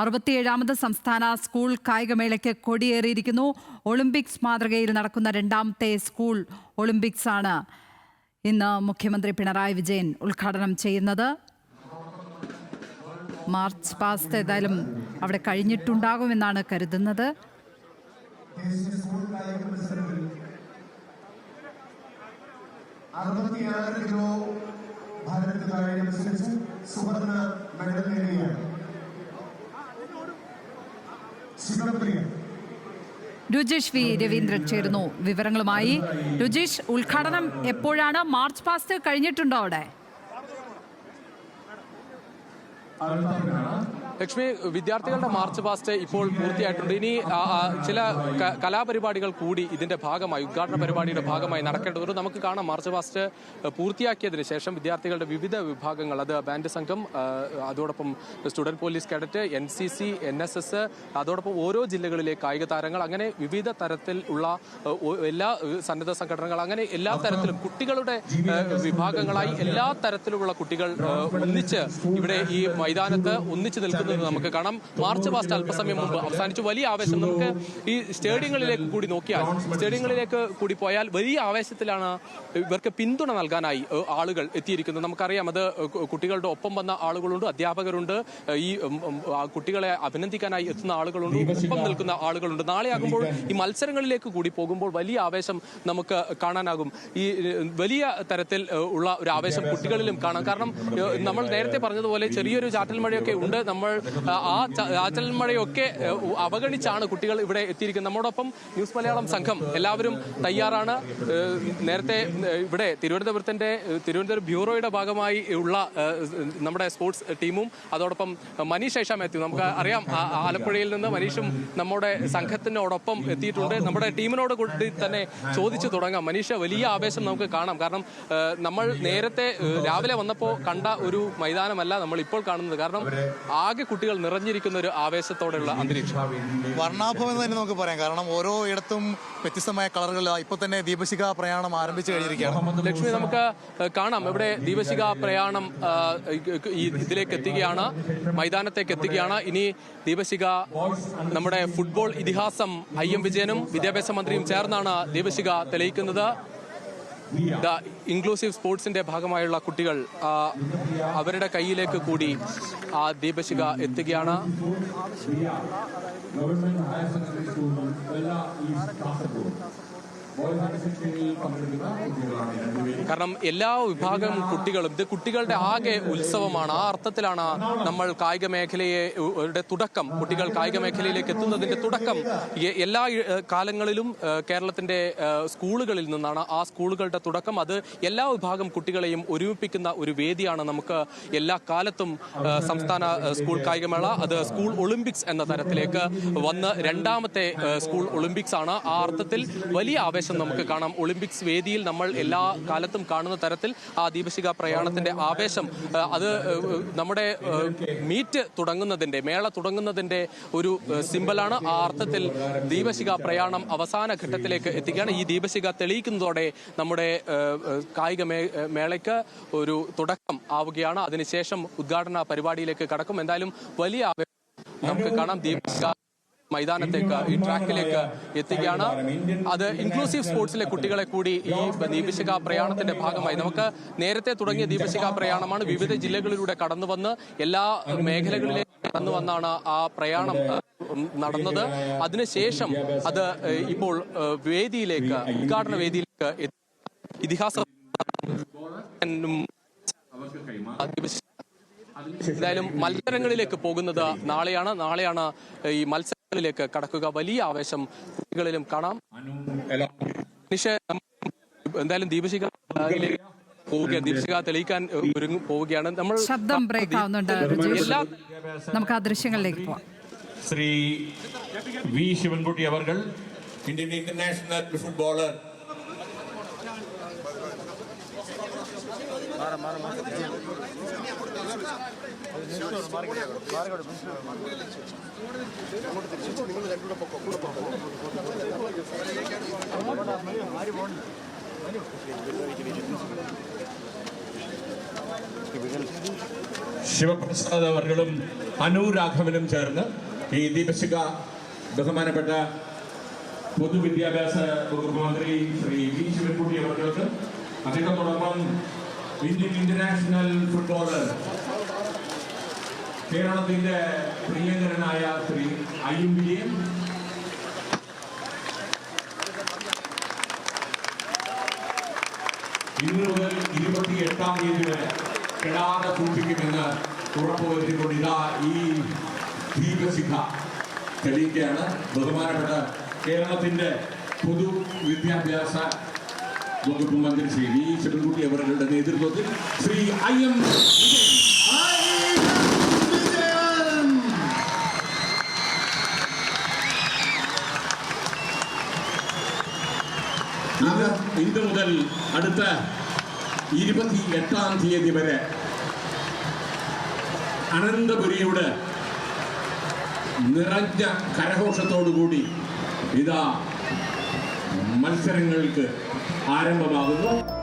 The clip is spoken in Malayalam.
അറുപത്തിയേഴാമത് സംസ്ഥാന സ്കൂൾ കായികമേളയ്ക്ക് കൊടിയേറിയിരിക്കുന്നു. ഒളിമ്പിക്സ് മാതൃകയിൽ നടക്കുന്ന രണ്ടാമത്തെ സ്കൂൾ ഒളിമ്പിക്സ് ആണ് ഇന്ന് മുഖ്യമന്ത്രി പിണറായി വിജയൻ ഉദ്ഘാടനം ചെയ്യുന്നത്. മാർച്ച് പാസ്റ്റ് ഏതായാലും അവിടെ കഴിഞ്ഞിട്ടുണ്ടാകുമെന്നാണ് കരുതുന്നത്. അറുപത്തിയാറ് കിലോ ഭാരത് കായിക മത്സരിച്ച് സുവർണ മെഡൽ നേടിയാണ്. ശിവപ്രിയ രുജീഷ് വി രവീന്ദ്രൻ ചേരുന്നു. വിവരങ്ങളുമായി രുജീഷ് ഉദ്ഘാടനം എപ്പോഴാണ്? മാർച്ച് പാസ്റ്റ് കഴിഞ്ഞിട്ടുണ്ടോ അവിടെ? ലക്ഷ്മി വിദ്യാർത്ഥികളുടെ മാർച്ച് പാസ്റ്റ് ഇപ്പോൾ പൂർത്തിയായിട്ടുണ്ട്. ഇനി ചില കലാപരിപാടികൾ കൂടി ഇതിന്റെ ഭാഗമായി ഉദ്ഘാടന പരിപാടിയുടെ ഭാഗമായി നടക്കേണ്ടതുണ്ട് നമുക്ക് കാണാം മാർച്ച് പാസ്റ്റ് പൂർത്തിയാക്കിയതിന് ശേഷം വിദ്യാർത്ഥികളുടെ വിവിധ വിഭാഗങ്ങൾ അത് ബാൻഡ് സംഘം അതോടൊപ്പം student police cadet N C C N S S അതോടൊപ്പം ഓരോ ജില്ലകളിലെ കായിക താരങ്ങൾ അങ്ങനെ വിവിധ തരത്തിൽ ഉള്ള എല്ലാ സന്നദ്ധ സംഘടനകൾ അങ്ങനെ എല്ലാ തരത്തിലും കുട്ടികളുടെ വിഭാഗങ്ങളായി എല്ലാ തരത്തിലുമുള്ള കുട്ടികൾ ഒന്നിച്ച് ഇവിടെ ഈ മൈതാനത്ത് ഒന്നിച്ച് നിൽക്കുന്നത് നമുക്ക് കാണാം. മാർച്ച് പാസ്റ്റ് അല്പസമയം മുമ്പ് അവസാനിച്ചു. വലിയ ആവേശം. നമുക്ക് ഈ സ്റ്റേഡിയങ്ങളിലേക്ക് കൂടി നോക്കിയാൽ സ്റ്റേഡിയങ്ങളിലേക്ക് കൂടി പോയാൽ വലിയ ആവേശത്തിലാണ് ഇവർക്ക് പിന്തുണ നൽകാനായി ആളുകൾ എത്തിയിരിക്കുന്നത്. നമുക്കറിയാം അത് കുട്ടികളുടെ ഒപ്പം വന്ന ആളുകളുണ്ട് അധ്യാപകരുണ്ട്. ഈ കുട്ടികളെ അഭിനന്ദിക്കാനായി എത്തുന്ന ആളുകളുണ്ട് ഒപ്പം നിൽക്കുന്ന ആളുകളുണ്ട്. നാളെ ആകുമ്പോൾ ഈ മത്സരങ്ങളിലേക്ക് കൂടി പോകുമ്പോൾ വലിയ ആവേശം നമുക്ക് കാണാനാകും. ഈ വലിയ തരത്തിൽ ഉള്ള ഒരു ആവേശം കുട്ടികളിലും കാണാം. കാരണം നമ്മൾ നേരത്തെ പറഞ്ഞതുപോലെ ചെറിയൊരു ചാറ്റൽ മഴയൊക്കെ ഉണ്ട്. നമ്മൾ ആ, ചാറ്റൽ അവഗണിച്ചാണ് കുട്ടികൾ ഇവിടെ എത്തിയിരിക്കുന്നത്. നമ്മോടൊപ്പം ന്യൂസ് മലയാളം സംഘം എല്ലാവരും തയ്യാറാണ്. നേരത്തെ ഇവിടെ തിരുവനന്തപുരത്തിന്റെ തിരുവനന്തപുരം ബ്യൂറോയുടെ ഭാഗമായി ഉള്ള നമ്മുടെ സ്പോർട്സ് ടീമും അതോടൊപ്പം മനീഷ് ഐഷ മാത്യു നമുക്ക് അറിയാം ആലപ്പുഴയിൽ നിന്ന് മനീഷും നമ്മുടെ സംഘത്തിനോടൊപ്പം എത്തിയിട്ടുണ്ട്. നമ്മുടെ ടീമിനോട് കൂടി തന്നെ ചോദിച്ചു തുടങ്ങാം. മനീഷ വലിയ ആവേശം നമുക്ക് കാണാം. കാരണം നമ്മൾ നേരത്തെ രാവിലെ വന്നപ്പോൾ കണ്ട ഒരു മൈതാനമല്ല നമ്മൾ ഇപ്പോൾ കാണുന്നത്. കാരണം ആകെ കുട്ടികൾ നിറഞ്ഞിരിക്കുന്ന ഒരു ആവേശത്തോടെയുള്ള അന്തരീക്ഷം. വർണാഭം എന്ന് തന്നെ നമുക്ക് പറയാം. കാരണം ഓരോ ഇടത്തും വ്യത്യസ്തമായ കളറുകളിൽ ഇപ്പൊ തന്നെ ദീപശിഖ പ്രയാണം ആരംഭിച്ചു കഴിഞ്ഞിരിക്കുകയാണ്. ലക്ഷ്മി നമുക്ക് കാണാം. ഇവിടെ ദീപശിഖ പ്രയാണം ഇതിലേക്ക് എത്തുകയാണ് മൈതാനത്തേക്ക് എത്തുകയാണ്. ഇനി ദീപശിഖ നമ്മുടെ ഫുട്ബോൾ ഇതിഹാസം ഐ എം വിജയനും വിദ്യാഭ്യാസ മന്ത്രിയും ചേർന്നാണ് ദീപശിഖ തെളിയിക്കുന്നത്. ഇൻക്ലൂസീവ് സ്പോർട്സിന്റെ ഭാഗമായുള്ള കുട്ടികൾ അവരുടെ കയ്യിലേക്ക് കൂടി ആ ദീപശിഖ എത്തുകയാണ്. ഗവൺമെന്റ് ഹയർ സെക്കൻഡറി സ്കൂൾ എല്ലാ ഈ കാസർഗോഡ് കാരണം എല്ലാ വിഭാഗം കുട്ടികളും ഇത് കുട്ടികളുടെ ആകെ ഉത്സവമാണ്. ആ അർത്ഥത്തിലാണ് നമ്മൾ കായിക മേഖലയെ തുടക്കം കുട്ടികൾ കായിക മേഖലയിലേക്ക് എത്തുന്നതിന്റെ തുടക്കം എല്ലാ കാലങ്ങളിലും കേരളത്തിന്റെ സ്കൂളുകളിൽ നിന്നാണ് ആ സ്കൂളുകളുടെ തുടക്കം. അത് എല്ലാ വിഭാഗം കുട്ടികളെയും ഒരുമിപ്പിക്കുന്ന ഒരു വേദിയാണ് നമുക്ക് എല്ലാ കാലത്തും സംസ്ഥാന സ്കൂൾ കായികമേള. അത് സ്കൂൾ ഒളിമ്പിക്സ് എന്ന തരത്തിലേക്ക് വന്ന് രണ്ടാമത്തെ സ്കൂൾ ഒളിമ്പിക്സ് ആണ് ആ അർത്ഥത്തിൽ വലിയ ആവേശം നമുക്ക് കാണാം. ഒളിമ്പിക്സ് വേദിയിൽ നമ്മൾ എല്ലാ കാലത്തും കാണുന്ന തരത്തിൽ ആ ദീപശിക പ്രയാണത്തിന്റെ ആവേശം അത് നമ്മുടെ മീറ്റ് തുടങ്ങുന്നതിന്റെ മേള തുടങ്ങുന്നതിന്റെ ഒരു സിമ്പിളാണ് ആ അർത്ഥത്തിൽ ദീപശിഖ പ്രയാണം അവസാന ഘട്ടത്തിലേക്ക് എത്തിക്കുകയാണ്. ഈ ദീപശിക തെളിയിക്കുന്നതോടെ നമ്മുടെ കായിക മേളയ്ക്ക് ഒരു തുടക്കം ആവുകയാണ്. അതിനുശേഷം ഉദ്ഘാടന പരിപാടിയിലേക്ക് കടക്കും. എന്തായാലും വലിയ ആവേശം നമുക്ക് കാണാം. ദീപശിഖ മൈതാനത്തേക്ക് ഈ ട്രാക്കിലേക്ക് എത്തുകയാണ് അത് ഇൻക്ലൂസീവ് സ്പോർട്സിലെ കുട്ടികളെ കൂടി ഈ ദീപശിഖ പ്രയാണത്തിന്റെ ഭാഗമായി. നമുക്ക് നേരത്തെ തുടങ്ങിയ ദീപശിഖ പ്രയാണമാണ് വിവിധ ജില്ലകളിലൂടെ കടന്നു വന്ന് എല്ലാ മേഖലകളിലേക്ക് കടന്നു വന്നാണ് ആ പ്രയാണം നടന്നത്. അതിനുശേഷം അത് ഇപ്പോൾ വേദിയിലേക്ക് ഉദ്ഘാടന വേദിയിലേക്ക്. ഇതിഹാസ എന്തായാലും മത്സരങ്ങളിലേക്ക് പോകുന്നത് നാളെയാണ്. നാളെയാണ് ഈ മത്സരങ്ങളിലേക്ക് കടക്കുക. വലിയ ആവേശം കുട്ടികളിലും കാണാം. എന്തായാലും ദീപശിഖ പോവുക ദീപശിഖ തെളിയിക്കാൻ ഒരുങ്ങി പോവുകയാണ്. നമ്മൾ ശബ്ദം ബ്രേക്ക് ആവുന്നുണ്ട്. എല്ലാ നമുക്ക് ആ ദൃശ്യങ്ങളിലേക്ക് പോവാം. ശ്രീ വി ശിവൻകുട്ടി അങ്ങോട്ട് തിരിച്ചു നിങ്ങൾ ശിവപ്രസാദ് അവർകളും അനു രാഘവനും ചേർന്ന് ഈ ദീപശിഖ ബഹുമാനപ്പെട്ട പൊതുവിദ്യാഭ്യാസ വകുപ്പ് മന്ത്രി ശ്രീ വി ശിവൻകുട്ടി അവർക്ക് അദ്ദേഹത്തോടൊപ്പം ഇന്ത്യൻ ഇന്റർനാഷണൽ ഫുട്ബോളർ കേരളത്തിന്റെ പ്രിയങ്കരനായ ശ്രീ അയ്യം വിജയൻ. ഇന്ന് മുതൽ ഇരുപത്തി എട്ടാം തീയതി വരെ കെടാതെ സൂക്ഷിക്കുമെന്ന് ഉറപ്പുവരുത്തിക്കൊണ്ട് ഇതാ ഈ ദീപശിഖ തെളിയിക്കുകയാണ്. ബഹുമാനപ്പെട്ട കേരളത്തിന്റെ പൊതു വിദ്യാഭ്യാസ വകുപ്പ് മന്ത്രി ശ്രീ വി ശിവൻകുട്ടി അവരുടെ നേതൃത്വത്തിൽ ശ്രീ ഐ എം ഇന്ന് മുതൽ അടുത്ത ഇരുപത്തി എട്ടാം തീയതി വരെ അനന്തപുരിയുടെ നിറഞ്ഞ കരഘോഷത്തോടുകൂടി ഇതാ മത്സരങ്ങൾക്ക് ആരംഭമാകുന്നു.